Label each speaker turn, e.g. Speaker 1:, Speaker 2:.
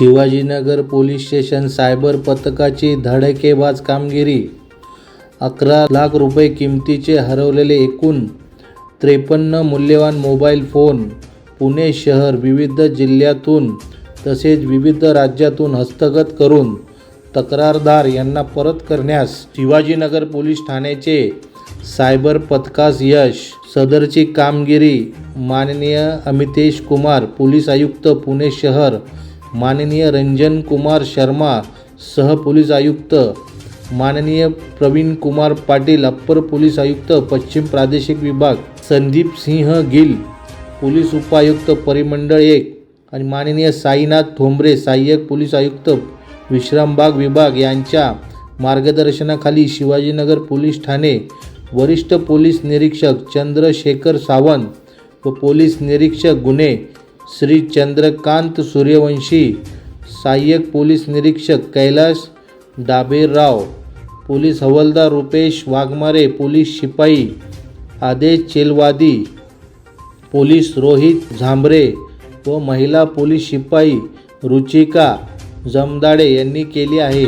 Speaker 1: Shivajinagar police station cyber पथकाची धडकेबाज कामगिरी. अकरा लाख रुपये किमतीचे हरवलेले एकूण त्रेपन्न मूल्यवान मोबाईल फोन पुणे शहर विविध जिल्ह्यातून तसेच विविध राज्यातून हस्तगत करून तक्रारदार यांना परत करण्यास शिवाजीनगर पोलीस ठाण्याचे सायबर पथकास यश. सदरची कामगिरी माननीय अमितेश कुमार पोलीस आयुक्त पुणे शहर माननीय रंजन कुमार शर्मा सह पोलीस आयुक्त माननीय प्रवीण कुमार पाटील अप्पर पोलीस आयुक्त पश्चिम प्रादेशिक विभाग संदीप सिंह गिल पोलीस उपायुक्त परिमंडळ एक आणि माननीय साईनाथ थोंबरे सहाय्यक पोलीस आयुक्त विश्रामबाग विभाग यांच्या मार्गदर्शनाखाली शिवाजीनगर पोलीस ठाणे वरिष्ठ पोलीस निरीक्षक चंद्रशेखर सावंत व पोलीस निरीक्षक गुन्हे श्री चंद्रकांत सूर्यवंशी सहाय्यक पोलीस निरीक्षक कैलास डाबेराव पोलीस हवालदार रुपेश वाघमारे पोलीस शिपाई आदेश चेलवादी पोलीस रोहित झांबरे व महिला पोलीस शिपाई रुचिका जमदाडे यांनी केली आहे.